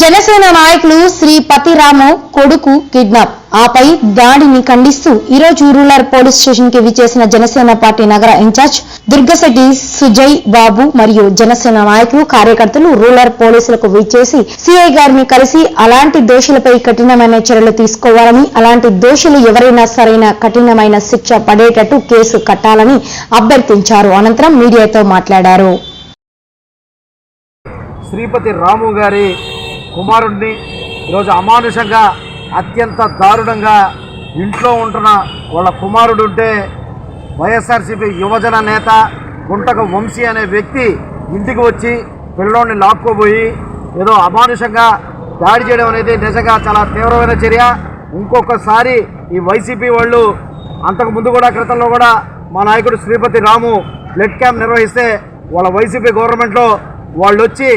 జనసేన నాయకులు శ్రీ పతిరాము కొడుకు కిడ్నాప్. ఆపై దాడిని ఖండిస్తూ ఈ రోజు రూరల్ పోలీస్ స్టేషన్కి విచేసిన జనసేన పార్టీ నగర ఇన్ఛార్జ్ దుర్గశెట్టి సుజయ్ బాబు మరియు జనసేన నాయకులు కార్యకర్తలు రూరల్ పోలీసులకు విచ్చేసి సిఐ గారిని కలిసి అలాంటి దోషులపై కఠినమైన చర్యలు తీసుకోవాలని అలాంటి దోషులు ఎవరైనా సరైన కఠినమైన శిక్ష పడేటట్టు కేసు కట్టాలని అభ్యర్థించారు. అనంతరం మీడియాతో మాట్లాడారు. శ్రీపతి రాము గారి కుమారుడిని ఈరోజు అమానుషంగా అత్యంత దారుణంగా ఇంట్లో ఉంటున్న వాళ్ళ కుమారుడు ఉంటే వైఎస్ఆర్సీపీ యువజన నేత గుంటక వంశీ అనే వ్యక్తి ఇంటికి వచ్చి పిల్లోడిని లాక్కోబోయి ఏదో అమానుషంగా దాడి చేయడం అనేది నిజంగా చాలా తీవ్రమైన చర్య. ఇంకొకసారి ఈ వైసీపీ వాళ్ళు అంతకు ముందు కూడా క్రితంలో కూడా మా నాయకుడు శ్రీపతి రాము బ్లడ్ క్యాంప్ నిర్వహిస్తే వాళ్ళ వైసీపీ గవర్నమెంట్లో వాళ్ళు వచ్చి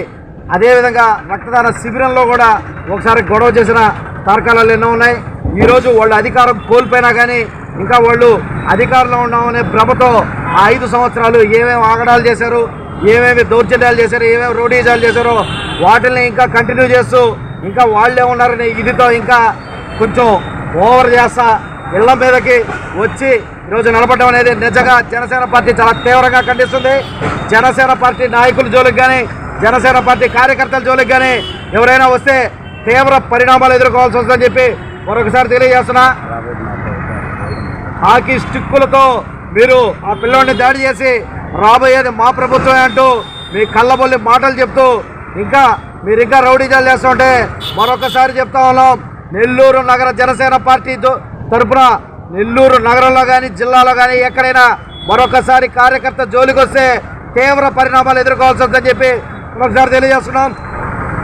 అదేవిధంగా రక్తదాన శిబిరంలో కూడా ఒకసారి గొడవ చేసిన తారకాలు ఎన్నో ఉన్నాయి. ఈరోజు వాళ్ళు అధికారం కోల్పోయినా కానీ ఇంకా వాళ్ళు అధికారంలో ఉన్నామనే భ్రమతో ఆ ఐదు సంవత్సరాలు ఏమేమి ఆగడాలు చేశారు ఏమేమి దౌర్జన్యాలు చేశారు ఏమేమి రోడీజాలు చేశారో వాటిని ఇంకా కంటిన్యూ చేస్తూ ఇంకా వాళ్ళే ఉన్నారని ఇదితో ఇంకా కొంచెం ఓవర్ చేస్తా ఇళ్ళ మీదకి వచ్చి ఈరోజు నిలబడడం అనేది నిజంగా జనసేన పార్టీ చాలా తీవ్రంగా ఖండిస్తుంది. జనసేన పార్టీ నాయకుల జోలికి కానీ జనసేన పార్టీ కార్యకర్తల జోలికి కానీ ఎవరైనా వస్తే తీవ్ర పరిణామాలు ఎదుర్కోవాల్సి వస్తుందని చెప్పి మరొకసారి తెలియజేస్తున్నా. హాకీ స్టిక్కులతో మీరు ఆ పిల్లోడిని దాడి చేసి రాబోయేది మా ప్రభుత్వమే అంటూ మీ కళ్ళబొల్లి మాటలు చెప్తూ ఇంకా మీరు ఇంకా రౌడీజాలు చేస్తుంటే మరొకసారి చెప్తా ఉన్నాం. నెల్లూరు నగర జనసేన పార్టీ తరఫున తరపున నెల్లూరు నగరంలో కానీ జిల్లాలో కానీ ఎక్కడైనా మరొకసారి కార్యకర్త జోలికి వస్తే తీవ్ర పరిణామాలు ఎదుర్కోవాల్సి వస్తుందని చెప్పి మరొకసారి తెలియజేస్తున్నాం.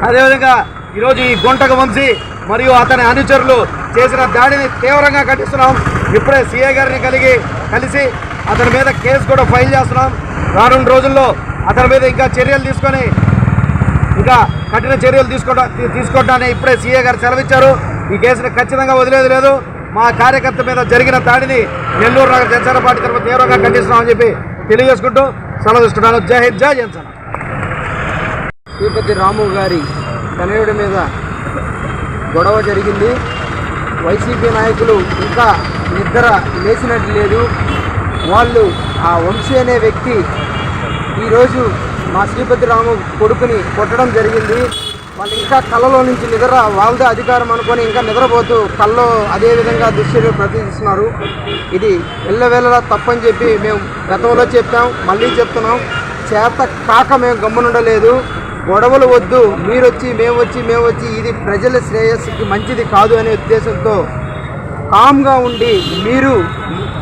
అదేవిధంగా ఈరోజు ఈ గుంటక వంశీ మరియు అతని అనుచరులు చేసిన దాడిని తీవ్రంగా ఖండిస్తున్నాం. ఇప్పుడే సీఏ గారిని కలిగి కలిసి అతని మీద కేసు కూడా ఫైల్ చేస్తున్నాం. రానున్న రోజుల్లో అతని మీద ఇంకా చర్యలు తీసుకొని ఇంకా కఠిన చర్యలు తీసుకోవడం తీసుకోవడానికి ఇప్పుడే సీఏ గారు సెలవిచ్చారు. ఈ కేసుని ఖచ్చితంగా వదిలేదు లేదు. మా కార్యకర్త మీద జరిగిన దాడిని నెల్లూరు నగర జనసేన పార్టీ తరఫున తీవ్రంగా ఖండిస్తున్నామని చెప్పి తెలియజేసుకుంటూ సెలవు తీసుకుంటాను జై హింద్ జై జనసేన. శ్రీపతి రాము గారి తనయుడి మీద గొడవ జరిగింది. వైసీపీ నాయకులు ఇంకా నిద్ర లేచినట్టు లేదు. వాళ్ళు ఆ వంశీ అనే వ్యక్తి ఈరోజు మా శ్రీపతి రాము కొడుకుని కొట్టడం జరిగింది. వాళ్ళు ఇంకా కళ్ళలో నుంచి నిద్ర వాళ్ళదే అధికారం అనుకొని ఇంకా నిద్రపోతూ కళ్ళలో అదే విధంగా దుశ్చర్యలు ప్రదర్శిస్తున్నారు. ఇది ఎల్లవేళలా తప్పని చెప్పి మేము గతంలో చెప్పాం మళ్ళీ చెప్తున్నాం. చేత కాక మేము గమ్మునుండలేదు. గొడవలు వద్దు. మీరు వచ్చి మేము వచ్చి మేము వచ్చి ఇది ప్రజల శ్రేయస్సుకి మంచిది కాదు అనే ఉద్దేశంతో కామ్గా ఉండి మీరు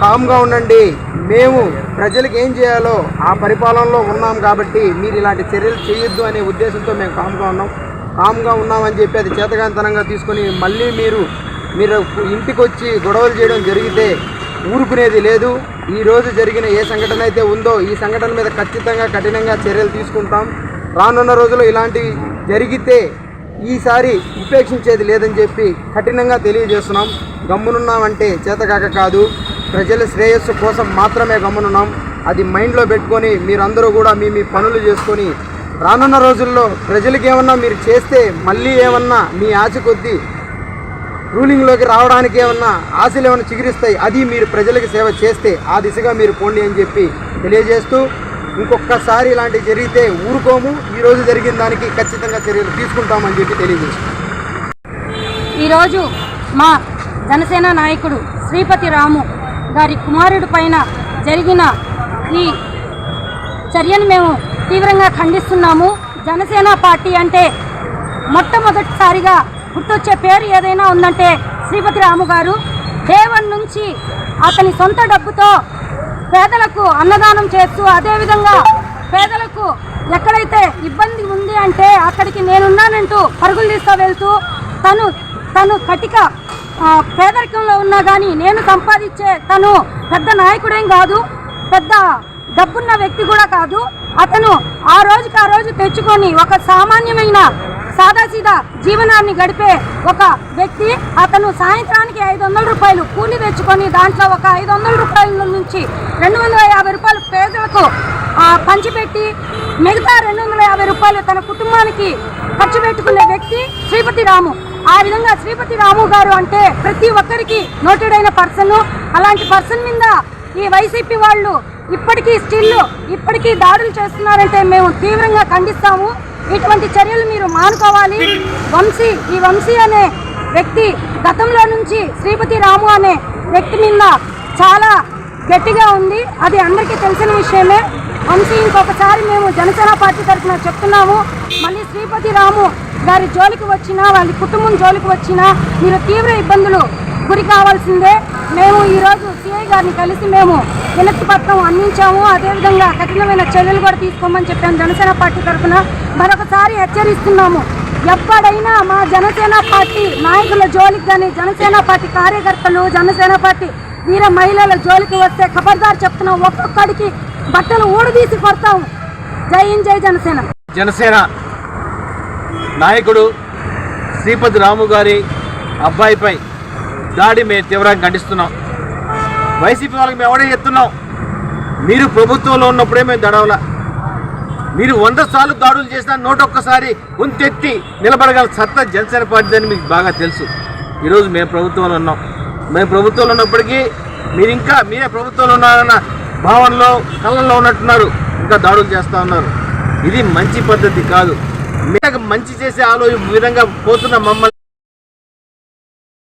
కామ్గా ఉండండి. మేము ప్రజలకు ఏం చేయాలో ఆ పరిపాలనలో ఉన్నాం కాబట్టి మీరు ఇలాంటి చర్యలు చేయొద్దు అనే ఉద్దేశంతో మేము కామ్గా ఉన్నాం. కామ్గా ఉన్నామని చెప్పి అది చేతగాంతనంగా తీసుకొని మళ్ళీ మీరు మీరు ఇంటికి వచ్చి గొడవలు చేయడం జరిగితే ఊరుకునేది లేదు. ఈరోజు జరిగిన ఏ సంఘటన అయితే ఉందో ఈ సంఘటన మీద ఖచ్చితంగా కఠినంగా చర్యలు తీసుకుంటాం. రానున్న రోజుల్లో ఇలాంటివి జరిగితే ఈసారి ఉపేక్షించేది లేదని చెప్పి కఠినంగా తెలియజేస్తున్నాం. గమ్మునున్నామంటే చేతకాక కాదు. ప్రజల శ్రేయస్సు కోసం మాత్రమే గమ్మునున్నాం. అది మైండ్లో పెట్టుకొని మీరందరూ కూడా మీ మీ పనులు చేసుకొని రానున్న రోజుల్లో ప్రజలకు ఏమన్నా మీరు చేస్తే మళ్ళీ ఏమన్నా మీ ఆశ కొద్దీ రూలింగ్లోకి రావడానికి ఏమన్నా ఆశలు ఏమైనా చిగురిస్తాయి అది మీరు ప్రజలకు సేవ చేస్తే ఆ దిశగా మీరు పోండి అని చెప్పి తెలియజేస్తూ ఇంకొకసారి ఇలాంటివి జరిగితే ఊరుకోము. ఈరోజు జరిగిన దానికి ఖచ్చితంగా చర్యలు తీసుకుంటామని చెప్పి తెలియజేస్తాం ఈరోజు మా జనసేన నాయకుడు శ్రీపతి రాము గారి కుమారుడి పైన జరిగిన ఈ చర్యను మేము తీవ్రంగా ఖండిస్తున్నాము. జనసేన పార్టీ అంటే మొట్టమొదటిసారిగా గుర్తొచ్చే పేరు ఏదైనా ఉందంటే శ్రీపతి రాము గారు. దేవన్ నుంచి అతని సొంత డబ్బుతో పేదలకు అన్నదానం చేస్తూ అదేవిధంగా పేదలకు ఎక్కడైతే ఇబ్బంది ఉంది అంటే అక్కడికి నేనున్నానంటూ పరుగులు తీస్తూ వెళ్తూ తను తను కటిక పేదరికంలో ఉన్నా కానీ నేను సంపాదించే తను పెద్ద నాయకుడేం కాదు పెద్ద డబ్బున్న వ్యక్తి కూడా కాదు. అతను ఆ రోజుకి ఆ రోజు తెచ్చుకొని ఒక సామాన్యమైన సాదాసీదా జీవనాన్ని గడిపే ఒక వ్యక్తి అతను సాయంత్రానికి ఐదు వందల రూపాయలు కూలి తెచ్చుకొని దాంట్లో ఒక ఐదు వందల రూపాయల నుంచి రెండు వందల యాభై రూపాయలు పేదలకు పంచిపెట్టి మిగతా రెండు వందల యాభై రూపాయలు తన కుటుంబానికి ఖర్చు పెట్టుకునే వ్యక్తి శ్రీపతి రాము. ఆ విధంగా శ్రీపతి రాము గారు అంటే ప్రతి ఒక్కరికి నోటెడ్ అయిన పర్సన్. అలాంటి పర్సన్ మీద ఈ వైసీపీ వాళ్ళు ఇప్పటికీ స్టిల్ ఇప్పటికీ దాడులు చేస్తున్నారంటే మేము తీవ్రంగా ఖండిస్తాము. ఇటువంటి చర్యలు మీరు మానుకోవాలి. వంశీ ఈ వంశీ అనే వ్యక్తి గతంలో నుంచి శ్రీపతి రాము అనే వ్యక్తి మీద చాలా గట్టిగా ఉంది. అది అందరికీ తెలిసిన విషయమే. వంశీ ఇంకొకసారి మేము జనసేన పార్టీ తరఫున చెప్తున్నాము. మళ్ళీ శ్రీపతి రాము గారి జోలికి వచ్చినా వాళ్ళ కుటుంబం జోలికి వచ్చినా మీరు తీవ్ర ఇబ్బందులు గురి కావాల్సిందే. మేము ఈరోజు సిఐ గారిని కలిసి మేము వినతి పత్రం అందించాము. అదేవిధంగా కఠినమైన చర్యలు కూడా తీసుకోమని చెప్పాము జనసేన పార్టీ తరఫున. మరొకసారి హెచ్చరిస్తున్నాము. ఎప్పుడైనా మా జనసేన పార్టీ నాయకుల జోలికి కానీ జనసేన పార్టీ కార్యకర్తలు జనసేన పార్టీ వీర మహిళల జోలికి వస్తే ఖబర్దారు చెప్తున్నాం. ఒక్కొక్కడికి బట్టలు ఊడదీసి కొడతాము జై హింద్ జై జనసేన. జనసేన నాయకుడు శ్రీపతి రాము గారి అబ్బాయిపై దాడి మేము తీవ్రంగా ఖండిస్తున్నాం. వైసీపీ వాళ్ళకి మేము ఎవడే చెప్తున్నాం మీరు ప్రభుత్వంలో ఉన్నప్పుడే మేము దడవల. మీరు వంద సార్లు దాడులు చేసినా నూట ఒక్కసారి ఉంతెత్తి నిలబడగల సత్తా జనసేన పార్టీ అని మీకు బాగా తెలుసు. ఈరోజు మేము ప్రభుత్వంలో ఉన్నాం. మేము ప్రభుత్వంలో ఉన్నప్పటికీ మీరు ఇంకా మీరే ప్రభుత్వంలో ఉన్నారన్న భావనలో కళ్ళల్లో ఉన్నట్టున్నారు. ఇంకా దాడులు చేస్తూ ఉన్నారు. ఇది మంచి పద్ధతి కాదు. మీకు మంచి చేసే ఆలోచన విధంగా పోతున్న మమ్మల్ని